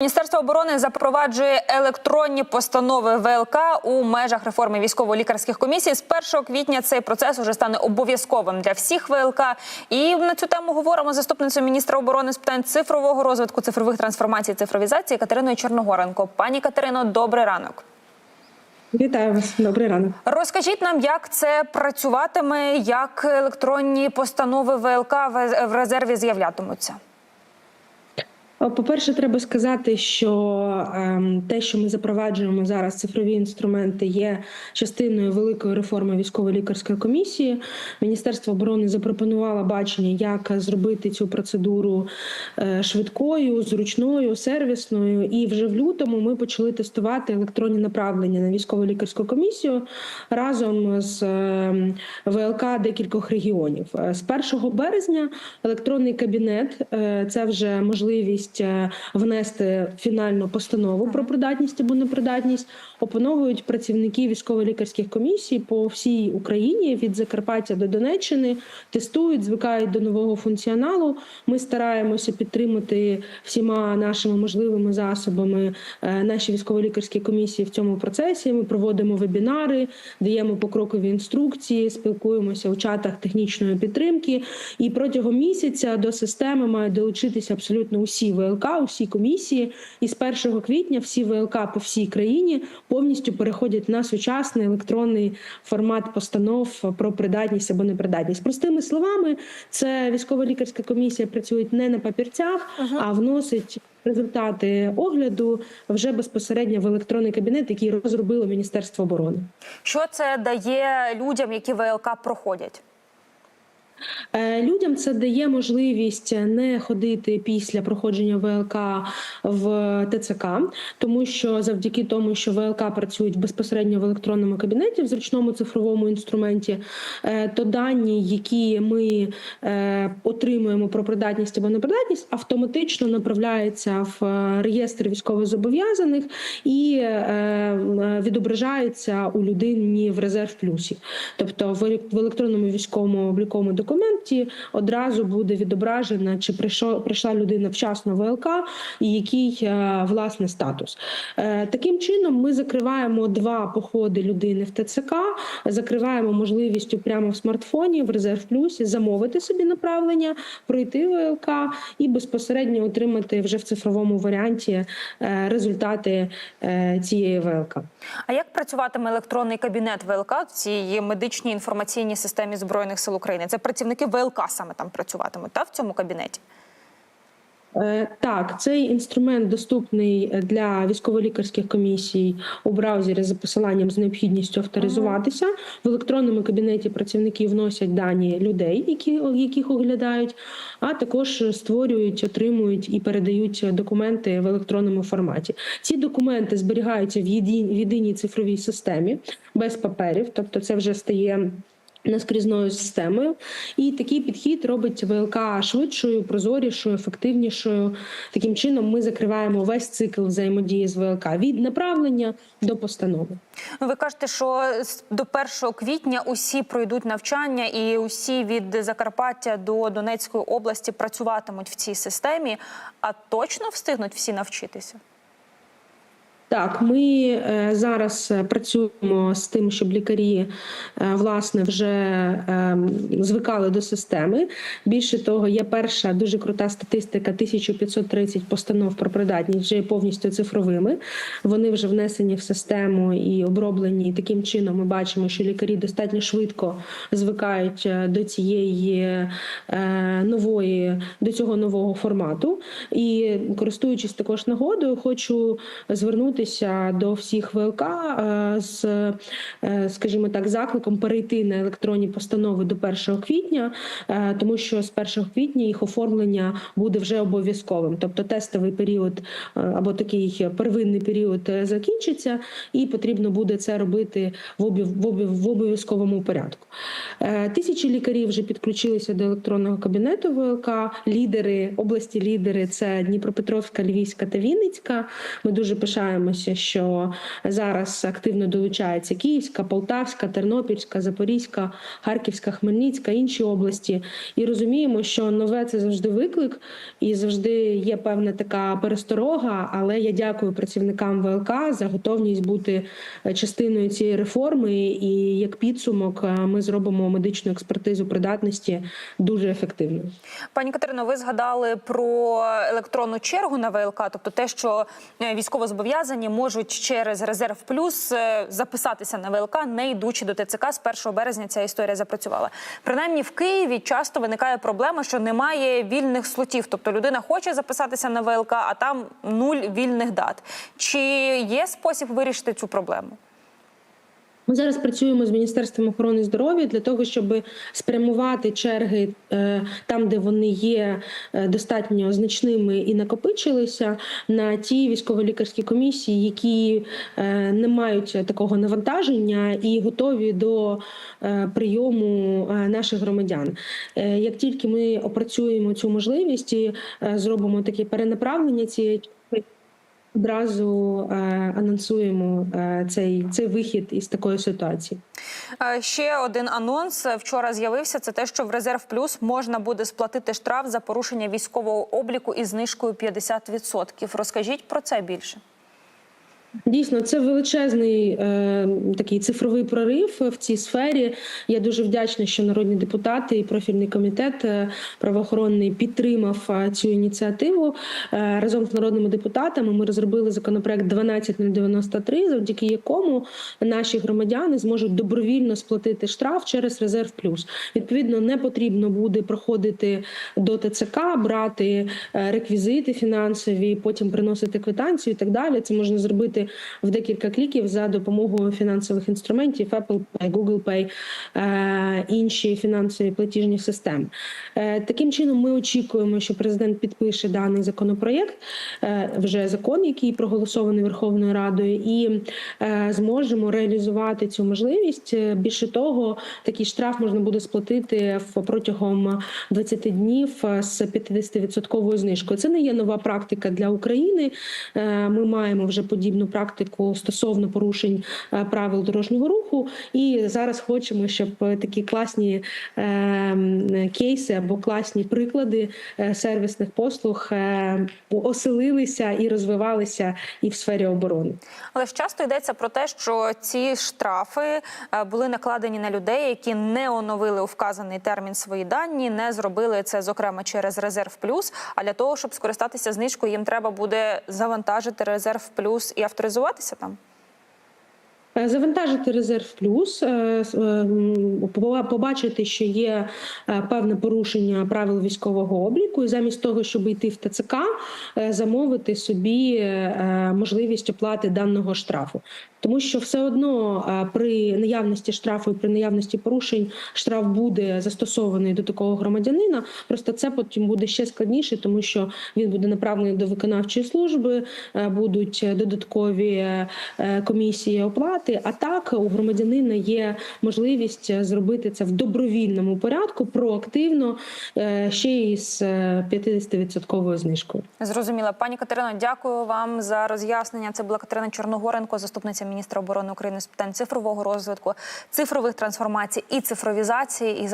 Міністерство оборони запроваджує електронні постанови ВЛК у межах реформи військово-лікарських комісій. З 1 квітня цей процес уже стане обов'язковим для всіх ВЛК. І на цю тему говоримо з заступницею міністра оборони з питань цифрового розвитку, цифрових трансформацій, цифровізації Катериною Чорногоренко. Пані Катерино, добрий ранок. Вітаю вас, добрий ранок. Розкажіть нам, як це працюватиме, як електронні постанови ВЛК в резерві з'являтимуться. По-перше, треба сказати, що ем, те, що ми запроваджуємо зараз, цифрові інструменти, є частиною великої реформи військово-лікарської комісії. Міністерство оборони запропонувало бачення, як зробити цю процедуру е, швидкою, зручною, сервісною. І вже в лютому ми почали тестувати електронні направлення на військово-лікарську комісію разом з ем, ВЛК декількох регіонів. Е, З 1 березня електронний кабінет е, це вже можливість е, внести фінальну постанову про придатність або непридатність. Опановують працівники військово-лікарських комісій по всій Україні від Закарпаття до Донеччини, тестують, звикають до нового функціоналу. Ми стараємося підтримати всіма нашими можливими засобами е, наші військово-лікарські комісії в цьому процесі. Ми проводимо вебінари, даємо покрокові інструкції, спілкуємося у чатах технічної підтримки. І протягом місяця до системи мають долучитися абсолютно усі ВЛК, усі комісії. І з 1 квітня всі ВЛК по всій країні повністю переходять на сучасний електронний формат постанов про придатність або непридатність. Простими словами, це військово-лікарська комісія працює не на папірцях, а вносить. Результати огляду вже безпосередньо в електронний кабінет, який розробило Міністерство оборони. Що це дає людям, які ВЛК проходять? Е, Людям це дає можливість не ходити після проходження ВЛК в ТЦК, тому що завдяки тому, що ВЛК працюють безпосередньо в електронному кабінеті, в зручному цифровому інструменті, е, то дані, які ми е, отримуємо про придатність або непридатність, автоматично направляються в реєстр військовозобов'язаних і відображаються у людині в резерв плюсі. Тобто в електронному військовому обліковому документі одразу буде відображено, чи прийшов прийшла людина вчасно в ВЛК і який е, власне статус. Е, Таким чином ми закриваємо два походи людини в ТЦК, закриваємо можливістю прямо в смартфоні в резерв плюсі замовити собі направлення, пройти ВЛК і безпосередньо отримати вже в цифровому варіанті е, результати цієї ВЛК. А як працюватиме електронний кабінет ВЛК в цій медичній інформаційній системі збройних сил України? Це працівники ВЛК саме там працюватимуть та в цьому кабінеті? Е, Так, цей інструмент доступний для військово-лікарських комісій у браузері за посиланням з необхідністю авторизуватися. В електронному кабінеті працівники вносять дані людей, які яких оглядають, а також створюють, отримують і передають документи в електронному форматі. Ці документи зберігаються в єдиній цифровій системі без паперів, тобто це вже стає. Наскрізною системою, і такий підхід робить ВЛК швидшою, прозорішою, ефективнішою. Таким чином, ми закриваємо весь цикл взаємодії з ВЛК від направлення до постанови. Ну, ви кажете, що до 1 квітня усі пройдуть навчання, і усі від Закарпаття до Донецької області працюватимуть в цій системі. А точно встигнуть всі навчитися? Так, ми е, зараз е, працюємо з тим, щоб лікарі е, власне вже звикали до системи. Більше того, є перша дуже крута статистика: 1530 постанов про придатність вже повністю цифровими. Вони вже внесені в систему і оброблені. І таким чином ми бачимо, що лікарі достатньо швидко звикають до цієї нової, до цього нового формату. І користуючись також нагодою, хочу звернутися до всіх ВЛК е, з, е, скажімо так, закликом перейти на електронні постанови до 1 квітня, е, тому що з 1 квітня їх оформлення буде вже обов'язковим. Тобто тестовий період або такий первинний період закінчиться, і потрібно буде це робити в обов'язковому порядку. Тисячі лікарів вже підключилися до електронного кабінету ВЛК. Лідери області лідери це Дніпропетровська, Львівська та Вінницька. Ми дуже пишаємося сподіваємося, що зараз активно долучається Київська, Полтавська, Тернопільська, Запорізька, Харківська, Хмельницька, інші області. І розуміємо, що нове це завжди виклик, і завжди є певна така пересторога. Але я дякую працівникам ВЛК за готовність бути е, частиною цієї реформи. І як підсумок, е, ми зробимо медичну експертизу придатності дуже ефективно. Пані Катерино, ви згадали про електронну чергу на ВЛК, тобто те, що е, військовозобов'язані можуть через резерв плюс е, записатися на ВЛК, не йдучи до ТЦК. З 1 березня ця історія запрацювала. Принаймні в Києві часто виникає проблема, що немає вільних слотів. Тобто людина хоче записатися на ВЛК, а там нуль вільних дат. Чи є спосіб вирішити цю проблему? Ми зараз працюємо з міністерством охорони здоров'я для того, щоб спрямувати черги е, там, де вони є е, достатньо значними і накопичилися, на ті військово-лікарські комісії, які е, не мають такого навантаження і готові до прийому наших громадян. Як тільки ми опрацюємо цю можливість і зробимо таке перенаправлення цієї Одразу е, анонсуємо е, цей, цей вихід із такої ситуації. Е, Ще один анонс вчора з'явився. Це те, що в резерв плюс можна буде сплатити штраф за порушення військового обліку із знижкою 50%. Розкажіть про це більше. Дійсно, це величезний е, такий цифровий прорив в цій сфері. Я дуже вдячна, що народні депутати і профільний комітет е, правоохоронний підтримав е, цю ініціативу. Е, разом з народними депутатами ми розробили законопроект 12093, завдяки якому наші громадяни зможуть добровільно сплатити штраф через резерв плюс. Відповідно, не потрібно буде проходити до ТЦК, брати е, реквізити фінансові, потім приносити квитанцію і так далі. Це можна зробити в декілька кліків за допомогою фінансових інструментів Apple Pay, Google Pay, е, інші фінансові платіжні системи. Е, Таким чином, ми очікуємо, що президент підпише даний законопроєкт, е, вже закон, який проголосований Верховною Радою, і зможемо реалізувати цю можливість. Більше того, такий штраф можна буде сплатити протягом 20 днів з 50% знижкою. Це не є нова практика для України. Ми маємо вже подібну практику стосовно порушень е, правил дорожнього руху. І зараз хочемо, щоб такі класні е, кейси або класні приклади е, сервісних послуг е, оселилися і розвивалися і в сфері оборони. Але ж часто йдеться про те, що ці штрафи були накладені на людей, які не оновили у вказаний термін свої дані, не зробили це, зокрема, через резерв плюс. А для того, щоб скористатися знижкою, їм треба буде завантажити резерв плюс і авторизуватися там. Е, Завантажити резерв плюс, е, е, побачити, що є певне порушення правил військового обліку, і замість того, щоб йти в ТЦК, замовити собі можливість оплати даного штрафу. Тому що все одно при наявності штрафу і при наявності порушень штраф буде застосований до такого громадянина. Просто це потім буде ще складніше, тому що він буде направлений до виконавчої служби, будуть додаткові комісії оплати. А так у громадянина є можливість е, зробити це в добровільному порядку, проактивно е, ще й з е, 50% знижкою. Зрозуміла, пані Катерино, дякую вам за роз'яснення. Це була Катерина Чорногоренко, заступниця міністра оборони України з питань цифрового розвитку, цифрових трансформацій і цифровізації.